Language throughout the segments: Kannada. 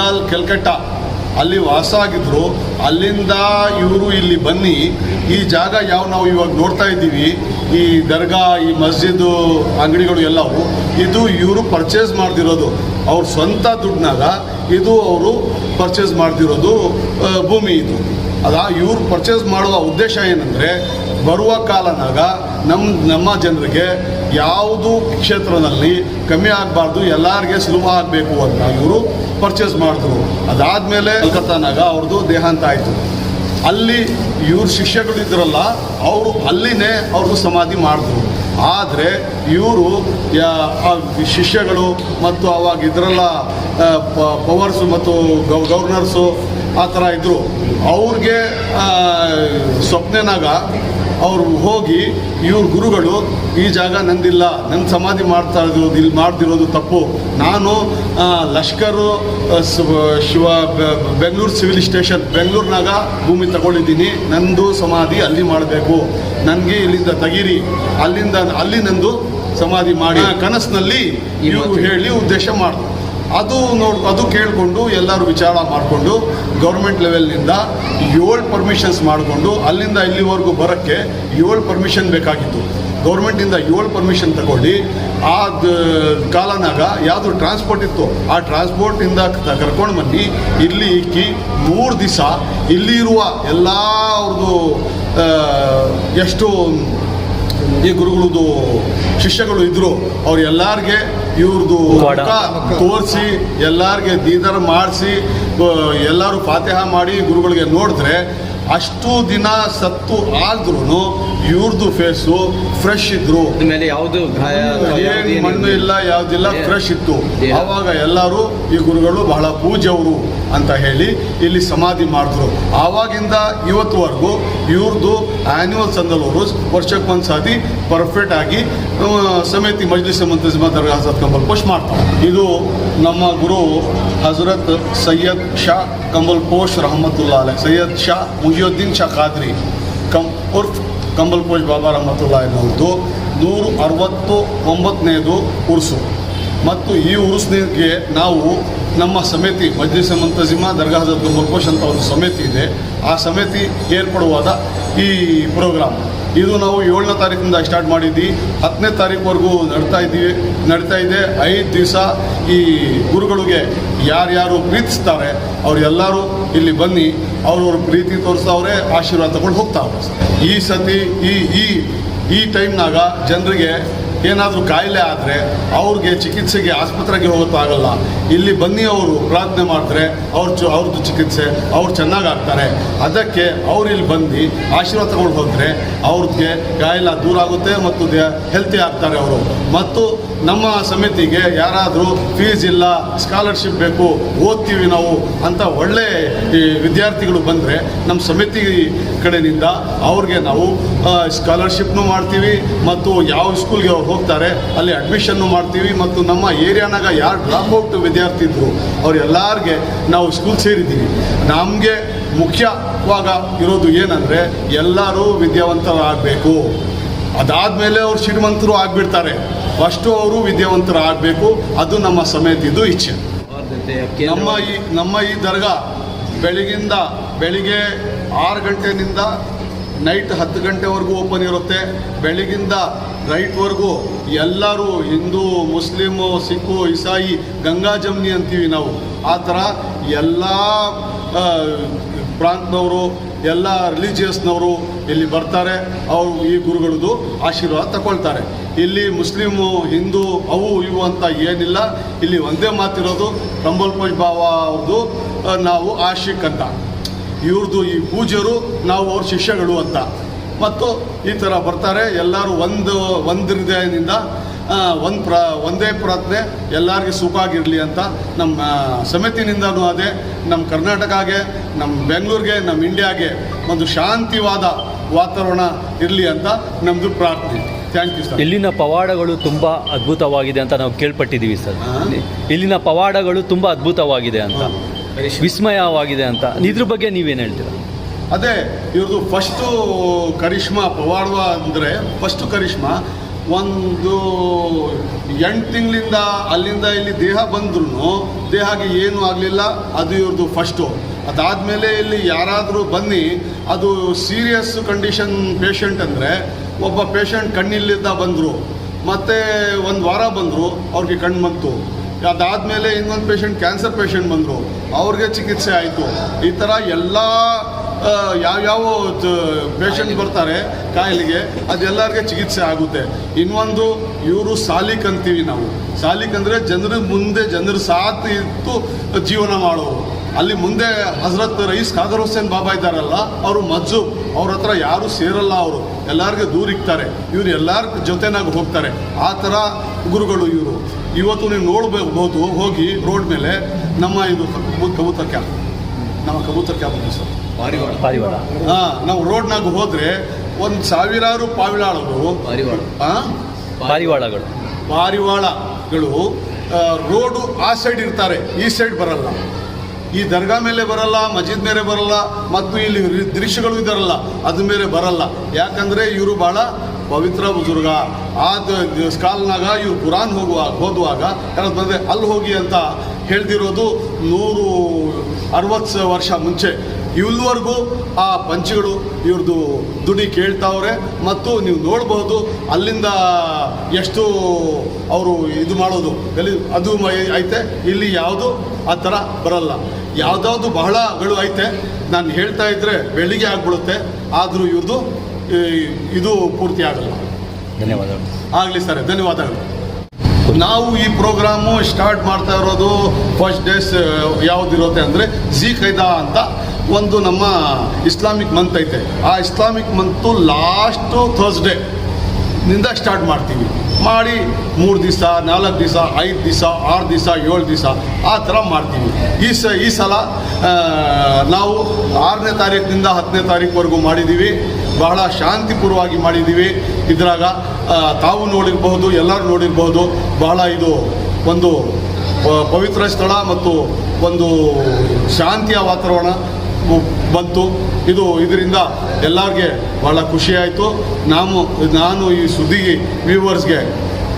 ಬೆಂಗಾಲ್, ಕೆಲ್ಕಟ್ಟ. ಅಲ್ಲಿ ವಾಸ ಆಗಿದ್ರು ಅಲ್ಲಿಂದ ಇವರು ಇಲ್ಲಿ ಬನ್ನಿ. ಈ ಜಾಗ ಯಾವ ನಾವು ಇವಾಗ ನೋಡ್ತಾ ಇದ್ದೀವಿ. ಈ ದರ್ಗಾ, ಈ ಮಸ್ಜಿದ್, ಅಂಗಡಿಗಳು ಎಲ್ಲವು. ಇದು ಇವರು ಪರ್ಚೇಸ್ ಮಾಡ್ತಿರೋದು ಅವ್ರ ಸ್ವಂತ ದುಡ್ಡಿನಾಗ ಇದು ಅವರು ಪರ್ಚೇಸ್ ಮಾಡ್ತಿರೋದು ಭೂಮಿ ಇದು. ಅದ ಇವ್ರು ಪರ್ಚೇಸ್ ಮಾಡುವ ಉದ್ದೇಶ ಏನಂದರೆ, ಬರುವ ಕಾಲನಾಗ ನಮ್ಮ ನಮ್ಮ ಜನರಿಗೆ ಯಾವುದು ಕ್ಷೇತ್ರದಲ್ಲಿ ಕಮ್ಮಿ ಆಗಬಾರ್ದು, ಎಲ್ಲರಿಗೆ ಸುಲಭ ಆಗಬೇಕು ಅಂತ ಇವರು ಪರ್ಚೇಸ್ ಮಾಡಿದ್ರು. ಅದಾದಮೇಲೆ ಕಲ್ಕತ್ತಾನಾಗ ಅವ್ರದ್ದು ದೇಹಾಂತ ಆಯಿತು. ಅಲ್ಲಿ ಇವ್ರ ಶಿಷ್ಯಗಳು ಇದ್ರಲ್ಲ ಅವರು ಅಲ್ಲಿನೇ ಅವ್ರದ್ದು ಸಮಾಧಿ ಮಾಡಿದ್ರು. ಆದರೆ ಇವರು ಶಿಷ್ಯಗಳು ಮತ್ತು ಅವಾಗ ಇದ್ರಲ್ಲ ಪವರ್ಸು ಮತ್ತು ಗವ್ ಗವರ್ನರ್ಸು ಆ ಥರ ಇದ್ದರು ಅವ್ರಿಗೆ ಸ್ವಪ್ನನಾಗ ಅವರು ಹೋಗಿ ಇವ್ರ ಗುರುಗಳು ಈ ಜಾಗ ನಂದಿಲ್ಲ ನನ್ನ ಸಮಾಧಿ ಮಾಡ್ತಾ ಇರೋದು ಇಲ್ಲಿ ಮಾಡ್ದಿರೋದು ತಪ್ಪು. ನಾನು ಲಷ್ಕರು ಶಿವ ಬೆ- ಬೆಂಗಳೂರು ಸಿವಿಲ್ ಸ್ಟೇಷನ್ ಬೆಂಗಳೂರಿನಾಗ ಭೂಮಿ ತಗೊಂಡಿದ್ದೀನಿ. ನಂದು ಸಮಾಧಿ ಅಲ್ಲಿ ಮಾಡಬೇಕು. ನನಗೆ ಇಲ್ಲಿಂದ ತಗಿರಿ. ಅಲ್ಲಿಂದ ಅಲ್ಲಿ ನಂದು ಸಮಾಧಿ ಮಾಡಿ. ಕನಸಿನಲ್ಲಿ ಇವರು ಹೇಳಿ ಉದ್ದೇಶ ಮಾಡಿದ್ರು ಅದು ನೋಡ್, ಅದು ಕೇಳಿಕೊಂಡು ಎಲ್ಲರೂ ವಿಚಾರ ಮಾಡಿಕೊಂಡು ಗೌರ್ಮೆಂಟ್ ಲೆವೆಲ್ನಿಂದ ಏಳು ಪರ್ಮಿಷನ್ಸ್ ಮಾಡಿಕೊಂಡು ಅಲ್ಲಿಂದ ಇಲ್ಲಿವರೆಗೂ ಬರೋಕ್ಕೆ ಏಳು ಪರ್ಮಿಷನ್ ಬೇಕಾಗಿತ್ತು. ಗೌರ್ಮೆಂಟಿಂದ ಏಳು ಪರ್ಮಿಷನ್ ತಗೊಂಡು ಆ ಕಾಲನಾಗ ಯಾವುದು ಟ್ರಾನ್ಸ್ಪೋರ್ಟ್ ಇತ್ತು. ಆ ಟ್ರಾನ್ಸ್ಪೋರ್ಟಿಂದ ಕರ್ಕೊಂಡು ಬನ್ನಿ. ಇಲ್ಲಿ ಇಕ್ಕಿ ಮೂರು ದಿವಸ ಇಲ್ಲಿ ಇರುವ ಎಲ್ಲ ಅವ್ರದ್ದು ಎಷ್ಟು ಈ ಗುರುಗಳದ್ದು ಶಿಷ್ಯಗಳು ಇದ್ರು ಅವ್ರು ಎಲ್ಲಾರ್ಗೆ ಇವ್ರದ್ದು. ತೋರಿಸಿ ಎಲ್ಲಾರ್ಗೆ ದೀದರ ಮಾಡಿಸಿ ಎಲ್ಲರೂ ಫಾತಿಹ ಮಾಡಿ ಗುರುಗಳಿಗೆ ನೋಡಿದ್ರೆ ಅಷ್ಟು ದಿನ ಸತ್ತು ಆದ್ರೂ ಇವ್ರದ್ದು ಫೇಸು ಫ್ರೆಶ್ ಇದ್ರು ಮೇಲೆ ಯಾವುದು ಏನು. ಮಣ್ಣು ಇಲ್ಲ ಯಾವುದಿಲ್ಲ ಫ್ರೆಶ್ ಇತ್ತು ಅವಾಗ ಆವಾಗ ಎಲ್ಲರೂ ಈ ಗುರುಗಳು ಬಹಳ ಪೂಜೆಯವರು ಅಂತ ಹೇಳಿ ಇಲ್ಲಿ ಸಮಾಧಿ ಮಾಡಿದ್ರು ಆವಾಗಿಂದ ಇವತ್ತುವರೆಗೂ ಇವ್ರದ್ದು ಆನ್ಯುವಲ್ ಸಂದಲವರು ವರ್ಷಕ್ಕೆ ಒಂದು ಸಾತಿ ಪರ್ಫೆಕ್ಟ್ ಆಗಿ ಸಮೇತಿ ಮಜ್ಲಿಸ್ ಮಂತ್ರಿಸಿಮ ದರ್ಗಾ ಕಂಬಲ್ ಪೋಸ್ಟ್ ಮಾಡ್ತಾರೆ ಇದು ನಮ್ಮ ಗುರು ಹಜರತ್ ಸೈಯದ್ ಶಾ ಕಂಬಲ್ ಪೋಷ್ ರಹಮತುಲ್ಲಾ ಅಲೆ ಸೈಯದ್ ಶಾ ಮುಹಿಯುದ್ದೀನ್ ಶಾ ಖಾದ್ರಿ ಕಂ, ಉರ್ಫ್ ಕಂಬಲ್ ಪೋಷ್ ಬಾಬಾ ರಹಮತುಲ್ಲಾ ಎನ್ನುವುದು ನೂರು ಅರವತ್ತು ಒಂಬತ್ತನೇದು ಉರುಸು. ಮತ್ತು ಈ ಉರುಸಿಗೆ ನಾವು ನಮ್ಮ ಸಮಿತಿ ಮಜ್ಲಿಸ ಮಂತಜಿಮಾ ದರ್ಗಾ ಹಜರತ್ ಪೋಷ್ ಅಂತ ಒಂದು ಸಮಿತಿ ಇದೆ. ಆ ಸಮಿತಿ ಏರ್ಪಡುವಾದ ಈ ಪ್ರೋಗ್ರಾಮ್. ಇದು ನಾವು ಏಳನೇ ತಾರೀಕಿಂದ ಸ್ಟಾರ್ಟ್ ಮಾಡಿದ್ವಿ. ಹತ್ತನೇ ತಾರೀಕುವರೆಗೂ ನಡ್ತಾ ಇದ್ದೀವಿ ನಡೀತಾ ಇದೆ. ಐದು ದಿವಸ ಈ ಗುರುಗಳಿಗೆ ಯಾರ್ಯಾರು ಪ್ರೀತಿಸ್ತಾರೆ, ಅವರೆಲ್ಲರೂ ಇಲ್ಲಿ ಬನ್ನಿ, ಅವ್ರವ್ರ ಪ್ರೀತಿ ತೋರಿಸ್ತಾವ್ರೆ ಆಶೀರ್ವಾದ ತಗೊಂಡು ಹೋಗ್ತಾವ್ರೆ. ಈ ಸತಿ, ಈ ಈ ಈ ಟೈಮ್ನಾಗ ಜನರಿಗೆ ಏನಾದರೂ ಕಾಯಿಲೆ ಆದರೆ ಅವ್ರಿಗೆ ಚಿಕಿತ್ಸೆಗೆ ಆಸ್ಪತ್ರೆಗೆ ಹೋಗೋಕ್ಕಾಗಲ್ಲ. ಇಲ್ಲಿ ಬನ್ನಿ ಅವರು ಪ್ರಾರ್ಥನೆ ಮಾಡಿದ್ರೆ ಅವ್ರ ಚು ಅವ್ರದ್ದು ಚಿಕಿತ್ಸೆ, ಅವ್ರು ಚೆನ್ನಾಗಿ ಆಗ್ತಾರೆ ಅದಕ್ಕೆ ಅವ್ರು ಇಲ್ಲಿ ಬಂದು ಆಶೀರ್ವಾದ ತಗೊಂಡು ಹೋದರೆ ಅವ್ರಿಗೆ ಕಾಯಿಲೆ ದೂರ ಆಗುತ್ತೆ ಮತ್ತು ಹೆಲ್ತಿ ಆಗ್ತಾರೆ ಅವರು. ಮತ್ತು ನಮ್ಮ ಸಮಿತಿಗೆ ಯಾರಾದರೂ ಫೀಸ್ ಇಲ್ಲ ಸ್ಕಾಲರ್ಶಿಪ್ ಬೇಕು, ಓದ್ತೀವಿ ನಾವು ಅಂತ ಒಳ್ಳೆ ವಿದ್ಯಾರ್ಥಿಗಳು ಬಂದರೆ ನಮ್ಮ ಸಮಿತಿ ಕಡೆಯಿಂದ ಅವ್ರಿಗೆ ನಾವು ಸ್ಕಾಲರ್ಶಿಪ್ನು ಮಾಡ್ತೀವಿ ಮತ್ತು ಯಾವ ಸ್ಕೂಲ್ಗೆ ಹೋಗ್ತಾರೆ, ಅಲ್ಲಿ ಅಡ್ಮಿಷನ್ನು ಮಾಡ್ತೀವಿ ಮತ್ತು ನಮ್ಮ ಏರಿಯಾನಾಗ ಯಾರು ಡ್ರಾಪ್ ಔಟ್ ವಿದ್ಯಾರ್ಥಿ ಇದ್ರು ಅವರೆಲ್ಲರಿಗೆ ನಾವು ಸ್ಕೂಲ್ ಸೇರಿದ್ದೀವಿ. ನಮಗೆ ಮುಖ್ಯವಾಗ ಇರೋದು ಏನಂದರೆ, ಎಲ್ಲರೂ ವಿದ್ಯಾವಂತರಾಗಬೇಕು ಅದಾದಮೇಲೆ ಅವ್ರು ಶ್ರೀಮಂತರು ಆಗಿಬಿಡ್ತಾರೆ. ಫಸ್ಟು ಅವರು ವಿದ್ಯಾವಂತರು ಆಗಬೇಕು. ಅದು ನಮ್ಮ ಸಮೇತಿದ್ದು ಇಚ್ಛೆ. ನಮ್ಮ ಈ ನಮ್ಮ ಈ ದರ್ಗಾ ಬೆಳಗಿಂದ ಬೆಳಿಗ್ಗೆ ಆರು ಗಂಟೆನಿಂದ ನೈಟ್ ಹತ್ತು ಗಂಟೆವರೆಗೂ ಓಪನ್ ಇರುತ್ತೆ. ಬೆಳಗಿಂದ ರೈಟ್ವರೆಗೂ ಎಲ್ಲರೂ ಹಿಂದೂ ಮುಸ್ಲಿಮು ಸಿಖು, ಇಸಾಯಿ, ಗಂಗಾ ಜಮ್ನಿ ಅಂತೀವಿ ನಾವು. ಆ ಥರ ಎಲ್ಲ ಪ್ರಾಂತ್ನವರು, ಎಲ್ಲ ರಿಲಿಜಿಯಸ್ನವರು ಇಲ್ಲಿ ಬರ್ತಾರೆ. ಅವರು ಈ ಗುರುಗಳದ್ದು ಆಶೀರ್ವಾದ ತಗೊಳ್ತಾರೆ ಇಲ್ಲಿ ಮುಸ್ಲಿಮು ಹಿಂದೂ, ಅವು ಇವು ಅಂತ ಏನಿಲ್ಲ. ಇಲ್ಲಿ ಒಂದೇ ಮಾತಿರೋದು ಕಂಬಲ್ಪೋಜ್ ಬಾವ ಅವ್ರದ್ದು ನಾವು ಆಶಿಕ್ ಅಂತ. ಇವ್ರದ್ದು ಈ ಪೂಜ್ಯರು ನಾವು ಅವ್ರ ಶಿಷ್ಯಗಳು ಅಂತ. ಮತ್ತು ಈ ಥರ ಬರ್ತಾರೆ. ಎಲ್ಲರೂ ಒಂದು ಒಂದು ಹೃದಯದಿಂದ ಒಂದು ಪ್ರ ಒಂದೇ ಪ್ರಾರ್ಥನೆ ಎಲ್ಲರಿಗೂ ಸುಖ ಆಗಿರಲಿ ಅಂತ ನಮ್ಮ ಸಮಿತಿನಿಂದನೂ ಅದೇ ನಮ್ಮ ಕರ್ನಾಟಕಗೆ ನಮ್ಮ ಬೆಂಗಳೂರಿಗೆ ನಮ್ಮ ಇಂಡಿಯಾಗೆ ಒಂದು ಶಾಂತಿವಾದ ವಾತಾವರಣ ಇರಲಿ ಅಂತ ನಮ್ಮದು ಪ್ರಾರ್ಥನೆ. ಥ್ಯಾಂಕ್ ಯು ಸರ್ ಇಲ್ಲಿನ ಪವಾಡಗಳು ತುಂಬ ಅದ್ಭುತವಾಗಿದೆ ಅಂತ ನಾವು ಕೇಳ್ಪಟ್ಟಿದ್ದೀವಿ ಸರ್ ಇಲ್ಲಿನ ಪವಾಡಗಳು ತುಂಬ ಅದ್ಭುತವಾಗಿದೆ ಅಂತ. ವಿಸ್ಮಯವಾಗಿದೆ ಅಂತ. ಇದ್ರ ಬಗ್ಗೆ ನೀವೇನು ಹೇಳ್ತೀರಾ? ಅದೇ ಇವ್ರದ್ದು ಫಸ್ಟು ಕರಿಷ್ಮಾ ಪವಾಡ್ವ ಅಂದರೆ ಫಸ್ಟು ಕರಿಷ್ಮಾ ಒಂದು ಎಂಟು ತಿಂಗಳಿಂದ ಅಲ್ಲಿಂದ ಇಲ್ಲಿ ದೇಹ ಬಂದ್ರೂ ದೇಹಕ್ಕೆ ಏನೂ ಆಗಲಿಲ್ಲ ಅದು ಇವ್ರದ್ದು ಫಸ್ಟು ಅದಾದಮೇಲೆ ಇಲ್ಲಿ ಯಾರಾದರೂ ಬನ್ನಿ ಅದು ಸೀರಿಯಸ್ ಕಂಡೀಷನ್ ಪೇಷಂಟ್ ಅಂದರೆ ಒಬ್ಬ ಪೇಷಂಟ್ ಕಣ್ಣಿಲ್ಲಿದ್ದ ಬಂದರು ಮತ್ತೆ ಒಂದು ವಾರ ಬಂದರು ಅವ್ರಿಗೆ ಕಣ್ಣು ಬಂತು ಅದಾದಮೇಲೆ ಇನ್ನೊಂದು ಪೇಷಂಟ್ ಕ್ಯಾನ್ಸರ್ ಪೇಷಂಟ್ ಬಂದರು. ಅವ್ರಿಗೆ ಚಿಕಿತ್ಸೆ ಆಯಿತು. ಈ ಥರ ಎಲ್ಲ ಯಾವ್ಯಾವ ಪೇಷಂಟ್ ಬರ್ತಾರೆ ಕಾಯಿಲೆಗೆ, ಅದೆಲ್ಲರಿಗೆ ಚಿಕಿತ್ಸೆ ಆಗುತ್ತೆ. ಇನ್ನೊಂದು, ಇವರು ಸಾಲಿಕ್ ಅಂತೀವಿ ನಾವು. ಸಾಲಿಕ್ ಅಂದರೆ ಜನರ ಮುಂದೆ, ಜನರ ಸಾಥ್ ಇತ್ತು ಜೀವನ ಮಾಡೋರು. ಅಲ್ಲಿ ಮುಂದೆ ಹಜರತ್ ರೈಸ್ ಖಾದರ್ ಹುಸೇನ್ ಬಾಬಾ ಇದ್ದಾರಲ್ಲ, ಅವರು ಮಜ್ಜು. ಅವ್ರ ಹತ್ರ ಯಾರು ಸೇರಲ್ಲ ಅವರು. ಎಲ್ಲರಿಗೆ ದೂರ ಇಕ್ತಾರೆ. ಇವ್ರು ಎಲ್ಲರ ಜೊತೆನಾಗ ಹೋಗ್ತಾರೆ. ಆ ಥರ ಗುರುಗಳು ಇವರು. ಇವತ್ತು ನೀವು ನೋಡಬಹುದು ಹೋಗಿ ರೋಡ್ ಮೇಲೆ ನಮ್ಮ ಇದು ಕಬೂ- ಕಬೂತರ್ ಕ್ಯಾಬ್. ನಮ್ಮ ಕಬೂತರ್ ಕ್ಯಾಬ್ ಇದೆ ಸರ್. ಪಾರಿವಾಳ. ಹಾಂ ನಾವು ರೋಡ್ನಾಗ ಹೋದರೆ ಒಂದು ಸಾವಿರಾರು ಪಾವಿಳಾಳಗಳು ಹಾಂ ಪಾರಿವಾಳಗಳು. ಪಾರಿವಾಳಗಳು ರೋಡು ಆ ಸೈಡ್ ಇರ್ತಾರೆ ಈ ಸೈಡ್ ಬರಲ್ಲ. ಈ ದರ್ಗಾ ಮೇಲೆ ಬರಲ್ಲ ಮಜೀದ್ ಮೇಲೆ ಬರಲ್ಲ ಮತ್ತು ಇಲ್ಲಿ ದೃಶ್ಯಗಳು ಇದರಲ್ಲ ಅದ್ರ ಮೇಲೆ ಬರಲ್ಲ. ಯಾಕಂದರೆ ಇವರು ಭಾಳ ಪವಿತ್ರ ಬುಜುರ್ಗ ಆ ಕಾಲ್ನಾಗ ಇವ್ರು ಕುರಾನ್ ಹೋಗುವಾಗ ಓದುವಾಗ ಯಾರು ಬಂದರೆ ಅಲ್ಲಿ ಹೋಗಿ ಅಂತ ಹೇಳ್ದಿರೋದು ನೂರು ಅರವತ್ತು ವರ್ಷ ಮುಂಚೆ. ಇಲ್ಲಿವರೆಗೂ ಆ ಪಂಚಗಳು ಇವ್ರದ್ದು ದುಡಿ ಕೇಳ್ತಾವ್ರೆ ಮತ್ತು ನೀವು ನೋಡ್ಬೋದು ಅಲ್ಲಿಂದ ಎಷ್ಟು ಅವರು ಇದು ಮಾಡೋದು. ಎಲ್ಲಿ ಅದು ಐತೆ, ಇಲ್ಲಿ ಯಾವುದು ಆ ಥರ ಬರಲ್ಲ. ಯಾವುದಾದ್ರು ಬಹಳಗಳು ಐತೆ. ನಾನು ಹೇಳ್ತಾ ಇದ್ದರೆ ಬೆಳಿಗ್ಗೆ ಆಗ್ಬಿಡುತ್ತೆ. ಆದರೂ ಇವ್ರದ್ದು ಇದು ಪೂರ್ತಿ ಆಗಲ್ಲ. ಧನ್ಯವಾದಗಳು. ಆಗಲಿ ಸರ್ ಧನ್ಯವಾದಗಳು. ನಾವು ಈ ಪ್ರೋಗ್ರಾಮು ಸ್ಟಾರ್ಟ್ ಮಾಡ್ತಾ ಇರೋದು ಫಸ್ಟ್ ಡೇಸ್ ಯಾವುದಿರುತ್ತೆ ಅಂದರೆ ಜಿ ಖೈದಾ ಅಂತ ಒಂದು ನಮ್ಮ ಇಸ್ಲಾಮಿಕ್ ಮಂತ್ ಐತೆ. ಆ ಇಸ್ಲಾಮಿಕ್ ಮಂತು ಲಾಸ್ಟು ಥರ್ಸ್ಡೇ ನಿಂದ ಸ್ಟಾರ್ಟ್ ಮಾಡ್ತೀವಿ. ಮಾಡಿ ಮೂರು ದಿವಸ, ನಾಲ್ಕು ದಿವಸ, ಐದು ದಿವಸ, ಆರು ದಿವಸ, ಏಳು ದಿವಸ ಆ ಥರ ಮಾಡ್ತೀವಿ. ಈ ಸ, ಈ ಸಲ ನಾವು ಆರನೇ ತಾರೀಕಿನಿಂದ ಹತ್ತನೇ ತಾರೀಕುವರೆಗೂ ಮಾಡಿದ್ದೀವಿ. ಬಹಳ ಶಾಂತಿಪೂರ್ವವಾಗಿ ಮಾಡಿದ್ದೀವಿ. ಇದ್ರಾಗ ತಾವು ನೋಡಿರಬಹುದು, ಎಲ್ಲರೂ ನೋಡಿರಬಹುದು. ಬಹಳ ಇದು ಒಂದು ಪವಿತ್ರ ಸ್ಥಳ ಮತ್ತು ಒಂದು ಶಾಂತಿಯ ವಾತಾವರಣ ಬಂತು. ಇದು ಇದರಿಂದ ಎಲ್ಲರಿಗೆ ಭಾಳ ಖುಷಿಯಾಯಿತು. ನಾನು ನಾನು ಈ ಸುದ್ದಿಗೆ ವ್ಯೂವರ್ಸ್ಗೆ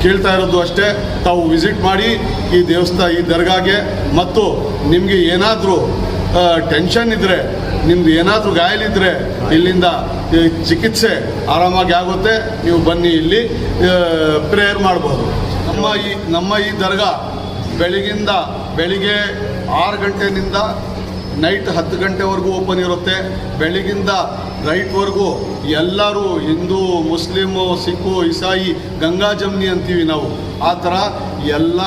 ಕೇಳ್ತಾ ಇರೋದು ಅಷ್ಟೇ. ತಾವು ವಿಸಿಟ್ ಮಾಡಿ ಈ ದೇವಸ್ಥಾನ, ಈ ದರ್ಗಾಗೆ ಮತ್ತು ನಿಮಗೆ ಏನಾದರೂ ಟೆನ್ಷನ್ ಇದ್ದರೆ ನಿಮ್ದು ಏನಾದರೂ ಗಾಯಲಿದ್ದರೆ ಇಲ್ಲಿಂದ ಚಿಕಿತ್ಸೆ ಆರಾಮಾಗಿ ಆಗುತ್ತೆ. ನೀವು ಬನ್ನಿ ಇಲ್ಲಿ ಪ್ರೇಯರ್ ಮಾಡ್ಬೋದು. ನಮ್ಮ ಈ ನಮ್ಮ ಈ ದರ್ಗಾ ಬೆಳಗಿಂದ ಬೆಳಿಗ್ಗೆ ಆರು ಗಂಟೆನಿಂದ ನೈಟ್ ಹತ್ತು ಗಂಟೆವರೆಗೂ ಓಪನ್ ಇರುತ್ತೆ. ಬೆಳಗಿಂದ ರೈಟ್ವರೆಗೂ ಎಲ್ಲರೂ ಹಿಂದೂ, ಮುಸ್ಲಿಮು, ಸಿಖು, ಇಸಾಯಿ, ಗಂಗಾ ಜಮ್ನಿ ಅಂತೀವಿ ನಾವು. ಆ ಥರ ಎಲ್ಲ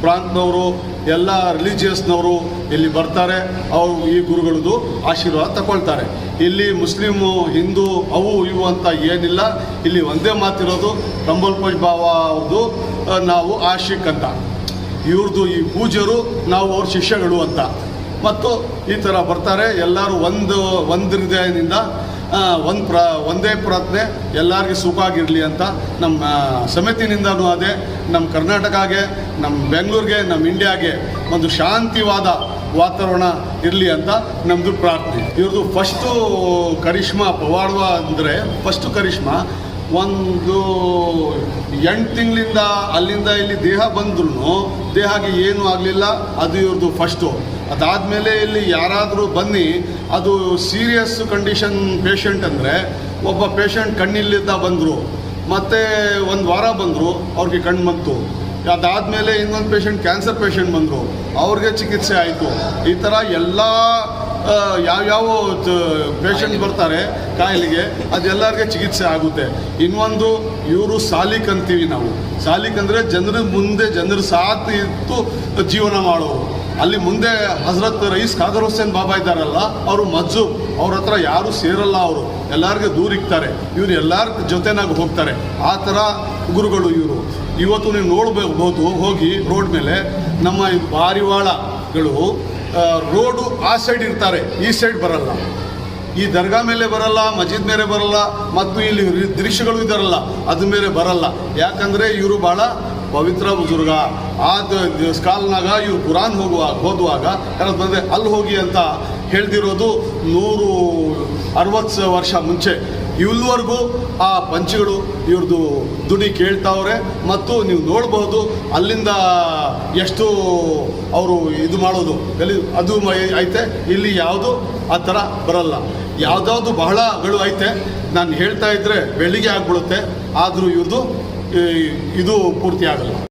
ಪ್ರಾಂತ್ನವರು, ಎಲ್ಲ ರಿಲಿಜಿಯಸ್ನವರು ಇಲ್ಲಿ ಬರ್ತಾರೆ. ಅವರು ಈ ಗುರುಗಳದ್ದು ಆಶೀರ್ವಾದ ತಗೊಳ್ತಾರೆ. ಇಲ್ಲಿ ಮುಸ್ಲಿಮು, ಹಿಂದೂ, ಅವು ಇವು ಅಂತ ಏನಿಲ್ಲ. ಇಲ್ಲಿ ಒಂದೇ ಮಾತಿರೋದು, ಕಂಬಲ್ಪಜ್ ಬಾವ ಅವ್ರದ್ದು, ನಾವು ಆಶಿಕ್ ಅಂತ. ಇವ್ರದ್ದು ಈ ಪೂಜ್ಯರು ನಾವು ಅವ್ರ ಶಿಷ್ಯಗಳು ಅಂತ. ಮತ್ತು ಈ ಥರ ಬರ್ತಾರೆ. ಎಲ್ಲರೂ ಒಂದು ಒಂದು ಹೃದಯದಿಂದ ಒಂದು ಪ್ರ, ಒಂದೇ ಪ್ರಾರ್ಥನೆ, ಎಲ್ಲರಿಗೂ ಸುಖ ಆಗಿರಲಿ ಅಂತ ನಮ್ಮ ಸಮಿತಿನಿಂದನೂ ಅದೇ, ನಮ್ಮ ಕರ್ನಾಟಕಗೆ, ನಮ್ಮ ಬೆಂಗಳೂರಿಗೆ, ನಮ್ಮ ಇಂಡಿಯಾಗೆ ಒಂದು ಶಾಂತಿವಾದ ವಾತಾವರಣ ಇರಲಿ ಅಂತ ನಮ್ಮದು ಪ್ರಾರ್ಥನೆ. ಇವ್ರದ್ದು ಫಸ್ಟು ಕರಿಷ್ಮಾ ಪವಾಡ್ವ ಅಂದರೆ ಫಸ್ಟು ಕರಿಷ್ಮಾ ಒಂದು ಎಂಟು ತಿಂಗಳಿಂದ ಅಲ್ಲಿಂದ ಇಲ್ಲಿ ದೇಹ ಬಂದ್ರೂ ದೇಹಕ್ಕೆ ಏನೂ ಆಗಲಿಲ್ಲ, ಅದು ಇವ್ರದ್ದು ಫಸ್ಟು ಅದಾದಮೇಲೆ ಇಲ್ಲಿ ಯಾರಾದರೂ ಬನ್ನಿ, ಅದು ಸೀರಿಯಸ್ ಕಂಡೀಷನ್ ಪೇಷಂಟ್ ಅಂದರೆ ಒಬ್ಬ ಪೇಷಂಟ್ ಕಣ್ಣಿಲ್ಲಿದ್ದ ಬಂದರು, ಮತ್ತು ಒಂದು ವಾರ ಬಂದರು, ಅವ್ರಿಗೆ ಕಣ್ಣು ಬಂತು. ಅದಾದಮೇಲೆ ಇನ್ನೊಂದು ಪೇಷಂಟ್ ಕ್ಯಾನ್ಸರ್ ಪೇಷಂಟ್ ಬಂದರು, ಅವ್ರಿಗೆ ಚಿಕಿತ್ಸೆ ಆಯಿತು. ಈ ಥರ ಎಲ್ಲ ಯಾವ್ಯಾವ ಪೇಷಂಟ್ ಬರ್ತಾರೆ. ಕಾಯಿಲೆಗೆ ಅದೆಲ್ಲರಿಗೆ ಚಿಕಿತ್ಸೆ ಆಗುತ್ತೆ. ಇನ್ನೊಂದು, ಇವರು ಸಾಲಿಕ್ ಅಂತೀವಿ ನಾವು. ಸಾಲಿಕ್ ಅಂದರೆ ಜನರ ಮುಂದೆ ಜನರ ಸಾಥ್ ಇತ್ತು ಜೀವನ ಮಾಡೋರು. ಅಲ್ಲಿ ಮುಂದೆ ಹಜರತ್ ರೈಸ್ ಖಾದರ್ ಹುಸೇನ್ ಬಾಬಾ ಇದ್ದಾರಲ್ಲ, ಅವರು ಮಜ್ಜು. ಅವ್ರ ಹತ್ರ ಯಾರು ಸೇರಲ್ಲ ಅವರು. ಎಲ್ಲರಿಗೆ ದೂರ ಇಕ್ತಾರೆ. ಇವ್ರು ಎಲ್ಲರ ಜೊತೆನಾಗ ಹೋಗ್ತಾರೆ. ಆ ಥರ ಗುರುಗಳು ಇವರು. ಇವತ್ತು ನೀವು ನೋಡಬಹುದು ಹೋಗಿ ರೋಡ್ ಮೇಲೆ ನಮ್ಮ ಈ ಪಾರಿವಾಳಗಳು ರೋಡು ಆ ಸೈಡ್ ಇರ್ತಾರೆ, ಈ ಸೈಡ್ ಬರಲ್ಲ. ಈ ದರ್ಗಾ ಮೇಲೆ ಬರಲ್ಲ ಮಜೀದ್ ಮೇಲೆ ಬರಲ್ಲ, ಮತ್ತು ಇಲ್ಲಿ ದೃಶ್ಯಗಳು ಇದರಲ್ಲ, ಅದ್ರ ಮೇಲೆ ಬರಲ್ಲ. ಯಾಕಂದರೆ ಇವರು ಭಾಳ ಪವಿತ್ರ ಬುಜುರ್ಗ. ಆ ದ- ಕಾಲ್ನಾಗ ಇವ್ರು ಕುರಾನ್ ಹೋಗುವಾಗ ಓದುವಾಗ ಯಾರು ಬಂದರೆ ಅಲ್ಲಿ ಹೋಗಿ ಅಂತ ಹೇಳ್ದಿರೋದು ನೂರು ಅರವತ್ತು ವರ್ಷ ಮುಂಚೆ. ಇಲ್ಲಿವರೆಗೂ ಆ ಪಂಚಗಳು ಇವ್ರದ್ದು ದುಡಿ ಕೇಳ್ತಾವ್ರೆ. ಮತ್ತು ನೀವು ನೋಡಬಹುದು ಅಲ್ಲಿಂದ ಎಷ್ಟು ಅವರು ಇದು ಮಾಡೋದು. ಎಲ್ಲಿ ಅದು ಐತೆ, ಇಲ್ಲಿ ಯಾವುದು ಆ ಥರ ಬರಲ್ಲ. ಯಾವುದಾದ್ರು ಬಹಳಗಳು ಐತೆ. ನಾನು ಹೇಳ್ತಾ ಇದ್ದರೆ ಬೆಳಿಗ್ಗೆ ಆಗ್ಬಿಡುತ್ತೆ. ಆದರೂ ಇವ್ರದ್ದು ಇದು ಪೂರ್ತಿ ಆಗಲ್ಲ.